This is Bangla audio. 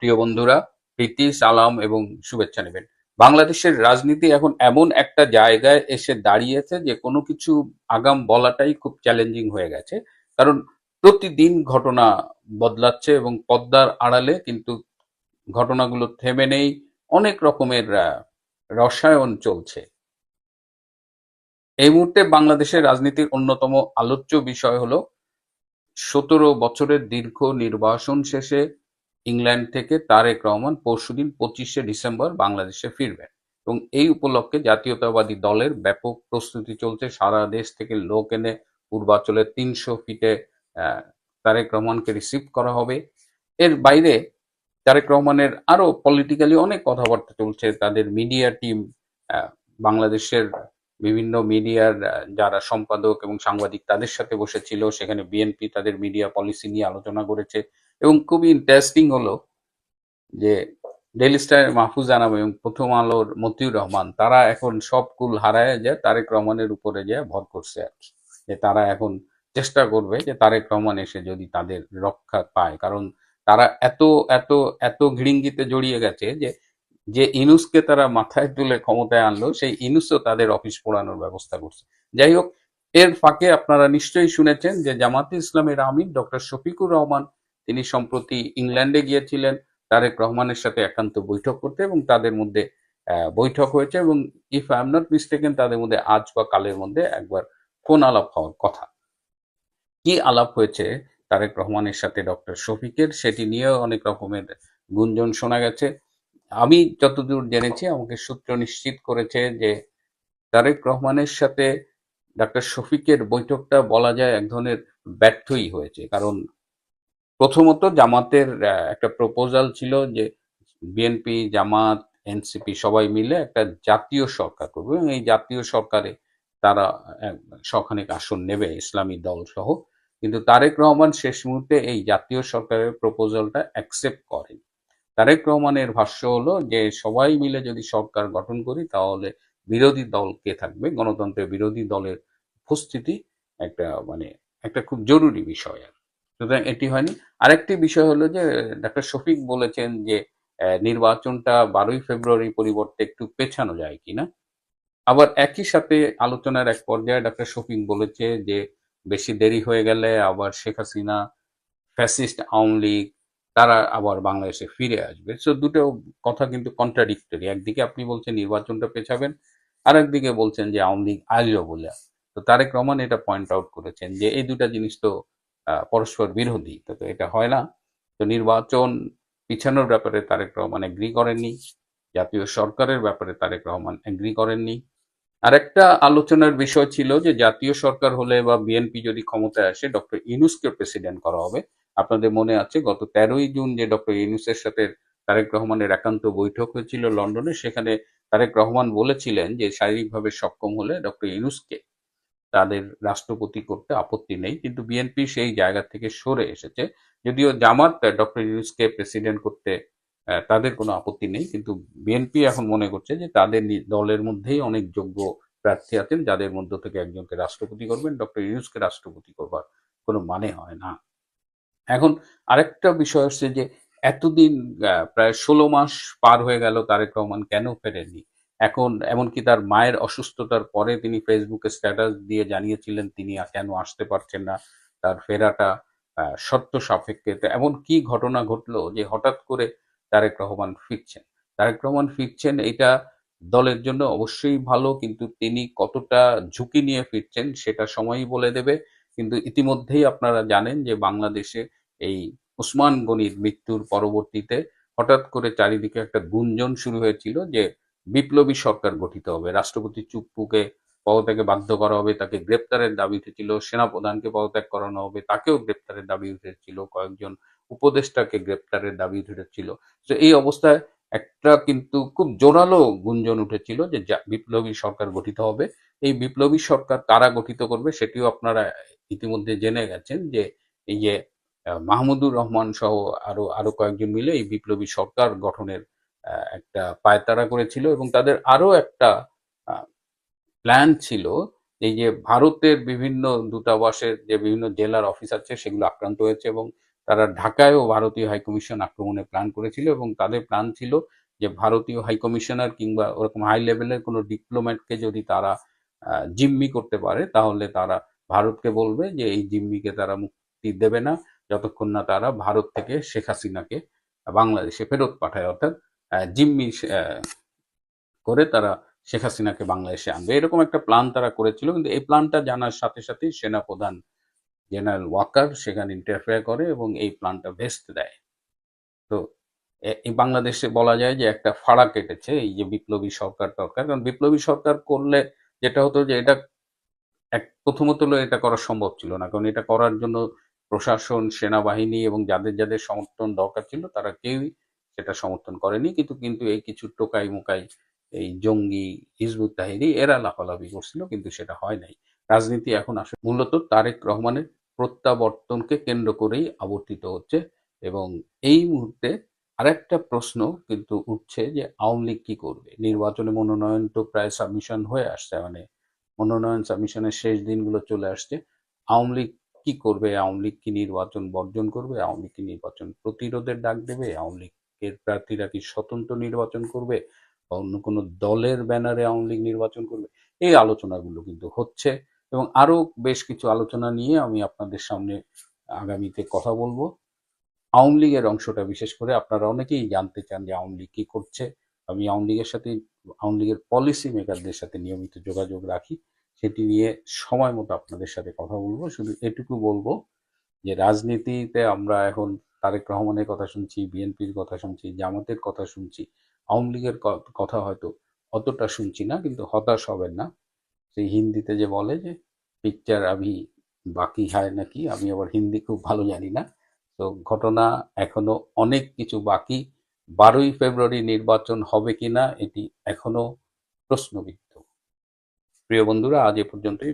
প্রিয় বন্ধুরা, প্রীতি, সালাম এবং শুভেচ্ছা নেবেন। বাংলাদেশের রাজনীতি এখন এমন একটা জায়গায় এসে দাঁড়িয়েছে যে কোনো কিছু আগাম বলাটাই খুব চ্যালেঞ্জিং হয়ে গেছে। কারণ প্রতিদিন ঘটনা বদলাচ্ছে এবং পদ্মার আড়ালে কিন্তু ঘটনাগুলো থেমে নেই, অনেক রকমের রসায়ন চলছে। এই মুহূর্তে বাংলাদেশের রাজনীতির অন্যতম আলোচ্য বিষয় হলো, সতেরো বছরের দীর্ঘ নির্বাসন শেষে ইংল্যান্ড থেকে তারেক রহমান পরশুদিন পঁচিশে ডিসেম্বর বাংলাদেশে ফিরবেন। এবং এই উপলক্ষে জাতীয়তাবাদী দলের ব্যাপক প্রস্তুতি চলছে। সারা দেশ থেকে লোক এনে পূর্বাঞ্চলের তিনশো ফিটে তারেক রহমানকে রিসিভ করা হবে। এর বাইরে তারেক রহমানের আরও পলিটিক্যালি অনেক কথাবার্তা চলছে। তাদের মিডিয়া টিম বাংলাদেশের বিভিন্ন মিডিয়ার যারা সম্পাদক এবং সাংবাদিক তাদের সাথে বসেছিল। সেখানে বিএনপি তাদের মিডিয়া পলিসি নিয়ে আলোচনা করেছে। এবং খুবই ইন্টারেস্টিং হলো যে ডেইলি স্টার মাহফুজ আনাম এবং প্রথম আলোর মতিউর রহমান, তারা এখন সব কুল হারায় যায় তারেক রহমানের উপরে যে ভর করছে আর কি। যে তারা এখন চেষ্টা করবে যে তারেক রহমান এসে যদি তাদের রক্ষা পায়। কারণ তারা এত এত এত ঘৃঙ্গিতে জড়িয়ে গেছে যে যে ইনুসকে তারা মাথায় তুলে ক্ষমতায় আনলো, সেই ইনুসও তাদের অফিস পোড়ানোর ব্যবস্থা করছে। যাই হোক, এর ফাঁকে আপনারা নিশ্চয়ই শুনেছেন যে জামাতে ইসলামের আমির ডক্টর শফিকুর রহমান তিনি সম্প্রতি ইংল্যান্ডে গিয়েছিলেন, তারেক রহমানের সাথে একান্ত বৈঠক করতে এবং তাদের মধ্যে বৈঠক হয়েছে এবং if I am not mistaken তাদের মধ্যে আজ বা কালের মধ্যে একবার ফোন আলাপ হওয়ার কথা। কি আলাপ হয়েছে তারেক রহমানের সাথে ডক্টর শফিকের সেটি নিয়েও অনেক রকমের গুঞ্জন শোনা গেছে। আমি যতদূর জেনেছি, আমাকে সূত্র নিশ্চিত করেছে যে তারেক রহমানের সাথে ডক্টর শফিকের বৈঠকটা বলা যায় এক ধরনের ব্যর্থই হয়েছে। কারণ প্রথমত জামাতের একটা প্রপোজাল ছিল যে বিএনপি জামাত এনসিপি সবাই মিলে একটা জাতীয় সরকার করবে এবং এই জাতীয় সরকারে তারা আহ, শখানেক আসন নেবে ইসলামী দল সহ। কিন্তু তারেক রহমান শেষ মুহূর্তে এই জাতীয় সরকারের প্রপোজালটা অ্যাকসেপ্ট করেন। তারেক রহমানের ভাষ্য হলো যে সবাই মিলে যদি সরকার গঠন করি তাহলে বিরোধী দল কে থাকবে? গণতন্ত্রের বিরোধী দলের উপস্থিতি একটা মানে একটা খুব জরুরি বিষয় আর সুতরাং এটি হয়নি। আরেকটি বিষয় হলো যে, ডাক্তার শফিক বলেছেন যে নির্বাচনটা বারোই ফেব্রুয়ারি পরিবর্তে একটু পেছানো যায় কিনা। আবার একই সাথে আলোচনার এক পর্যায়ে ডাক্তার শফিক বলেছে যে, বেশি দেরি হয়ে গেলে আবার শেখ হাসিনা, ফ্যাসিস্ট আওয়ামী লীগ, তারা আবার বাংলাদেশে ফিরে আসবে। সো দুটো কথা কিন্তু কন্ট্রাডিক্টরি একদিকে আপনি বলছেন নির্বাচনটা পেছাবেন আর একদিকে বলছেন যে, আওয়ামী লীগ আসবে বলে। তো তারেক রহমান এটা পয়েন্ট আউট করেছেন যে, এই দুটা জিনিস তো পরস্পর বিরোধী। তো এটা হয় না। তো নির্বাচন পিছানোর ব্যাপারে তারেক রহমান এগ্রি করেননি। জাতীয় সরকারের ব্যাপারে তারেক রহমান এগ্রি করেননি। আরেকটা আলোচনার বিষয় ছিল যে, জাতীয় সরকার হলে বা বিএনপি যদি ক্ষমতায় আসে, ডক্টর ইনুসকে প্রেসিডেন্ট করা হবে। আপনাদের মনে আছে, গত তেরোই জুন যে ডক্টর ইনুসের সাথে তারেক রহমানের একান্ত বৈঠক হয়েছিল লন্ডনে, সেখানে তারেক রহমান বলেছিলেন যে, শারীরিকভাবে সক্ষম হলে ডক্টর ইনুসকে তাদের রাষ্ট্রপতি করতে আপত্তি নেই, কিন্তু বিএনপি সেই জায়গা থেকে সরে এসেছে। যদিও জামাত ডক্টর ইউনুসকে প্রেসিডেন্ট করতে তাদের কোনো আপত্তি নেই, কিন্তু বিএনপি এখন মনে করছে যে তাদের দলের মধ্যেই অনেক যোগ্য প্রার্থী আছেন, যাদের মধ্য থেকে একজনকে রাষ্ট্রপতি করবেন ডক্টর ইউনুসকে রাষ্ট্রপতি করবার কোনো মানে হয় না। এখন আরেকটা বিষয় হচ্ছে যে এতদিন প্রায় ষোলো মাস পার হয়ে গেল তারেক রহমান কেন ফেরেননি? এখন এমনকি তার মায়ের অসুস্থতার পরে তিনি ফেসবুকে স্ট্যাটাস দিয়ে জানিয়েছিলেন তিনি কেন আসতে পারছেন না, তার ফেরাটা শর্ত সাপেক্ষে। এমন কি ঘটনা ঘটলো যে হঠাৎ করে তারেক রহমান ফিরছেন? তারেক রহমান ফিরছেন এটা দলের জন্য অবশ্যই ভালো, কিন্তু তিনি কতটা ঝুঁকি নিয়ে ফিরছেন সেটা সময়ই বলে দেবে। কিন্তু ইতিমধ্যেই আপনারা জানেন যে বাংলাদেশে এই উসমান গনির মৃত্যুর পরবর্তীতে হঠাৎ করে চারিদিকে একটা গুঞ্জন শুরু হয়েছিল যে বিপ্লবী সরকার গঠিত হবে। রাষ্ট্রপতি চুপ্পুকে পদত্যাগে বাধ্য করা হবে, তাকে গ্রেপ্তারের দাবি উঠেছিল, সেনাপ্রধানকে পদত্যাগ করানো হবে, তাকেও গ্রেপ্তারের দাবি উঠেছিল, কয়েকজন উপদেষ্টাকে গ্রেপ্তারের দাবি উঠেছিল। তো এই অবস্থায় একটা কিন্তু খুব জোরালো গুঞ্জন উঠেছিল যে বিপ্লবী সরকার গঠিত হবে। এই বিপ্লবী সরকার কারা গঠিত করবে সেটিও আপনারা ইতিমধ্যে জেনে গেছেন যে এই যে মাহমুদুর রহমান সহ আরও আরও কয়েকজন মিলে এই বিপ্লবী সরকার গঠনের একটা পায়তারা করেছিল এবং তাদের আরও একটা প্ল্যান ছিল এই যে ভারতের বিভিন্ন দূতাবাসের যে বিভিন্ন জেলার অফিস আছে সেগুলো আক্রান্ত হয়েছে এবং তারা ঢাকায়ও ভারতীয় হাইকমিশন আক্রমণের প্ল্যান করেছিল এবং তাদের প্ল্যান ছিল যে ভারতীয় হাইকমিশনার কিংবা ওরকম হাই লেভেলের কোনো ডিপ্লোম্যাটকে যদি তারা জিম্মি করতে পারে তাহলে তারা ভারতকে বলবে যে এই জিম্মিকে তারা মুক্তি দেবে না, যতক্ষণ না তারা ভারত থেকে শেখ হাসিনাকে বাংলাদেশে ফেরত পাঠায়। অর্থাৎ জিম্মি করে তারা শেখ হাসিনাকে বাংলাদেশে আনবে। এরকম একটা প্ল্যান তারা করেছিল, কিন্তু এই প্ল্যানটা জানার সাথে সাথে সেনাপ্রধান জেনারেল ওয়াকার সেখানে ইন্টারফেয়ার করে এবং এই প্ল্যানটা ভেস্তে দেয়। তো এই বাংলাদেশে বলা যায় যে একটা ফাড়া কেটেছে এই যে বিপ্লবী সরকার টরকার। কারণ বিপ্লবী সরকার করলে যেটা হতো যে এটা এক, প্রথমত এটা করা সম্ভব ছিল না। কারণ এটা করার জন্য প্রশাসন, সেনাবাহিনী এবং যাদের যাদের সমর্থন দরকার ছিল, তারা কেউই সেটা সমর্থন করেনি, কিন্তু কিন্তু এই কিছু টোকাই মোকাই এই জঙ্গি, হিজবুত তাহিরি এরা লাফালাফি করছিল, কিন্তু সেটা হয় নাই। রাজনীতি এখন আসলে মূলত তারেক রহমানের প্রত্যাবর্তনকে কেন্দ্র করেই আবর্তিত হচ্ছে এবং এই মুহূর্তে আরেকটা প্রশ্ন কিন্তু উঠছে যে আওয়ামী লীগ কি করবে? নির্বাচনে মনোনয়ন তো প্রায় সাবমিশন হয়ে আসছে মানে মনোনয়ন সাবমিশনের শেষ দিনগুলো চলে আসছে। আওয়ামী লীগ কি করবে? আওয়ামী লীগ কি নির্বাচন বর্জন করবে? আওয়ামী লীগ কি নির্বাচন প্রতিরোধের ডাক দেবে? আওয়ামী লীগের প্রার্থীরা কি স্বতন্ত্র নির্বাচন করবে বা অন্য কোনো দলের ব্যানারে আওয়ামী লীগ নির্বাচন করবে? এই আলোচনাগুলো কিন্তু হচ্ছে এবং আরও বেশ কিছু আলোচনা নিয়ে আমি আপনাদের সামনে আগামীতে কথা বলব। আওয়ামী লীগের অংশটা বিশেষ করে আপনারা অনেকেই জানতে চান যে আওয়ামী লীগ কি করছে। আমি আওয়ামী লীগের সাথে, আওয়ামী লীগের পলিসি মেকারদের সাথে নিয়মিত যোগাযোগ রাখি। সেটি নিয়ে সময় মতো আপনাদের সাথে কথা বলব। শুধু এটুকু বলব যে রাজনীতিতে আমরা এখন তারেক রহমানের কথা শুনছি, বিএনপির কথা শুনছি, জামাতের কথা শুনছি, আওয়ামী লীগের কথা হয়তো অতটা শুনছি না, কিন্তু হতাশ হবেন না। সেই হিন্দিতে যে বলে যে, পিকচার আমি বাকি হয় নাকি? আমি আবার হিন্দি খুব ভালো জানি না। তো ঘটনা এখনও অনেক কিছু বাকি। বারোই ফেব্রুয়ারি নির্বাচন হবে কিনা, এটি এখনও প্রশ্নবিদ্ধ। প্রিয় বন্ধুরা, আজ এ পর্যন্তই।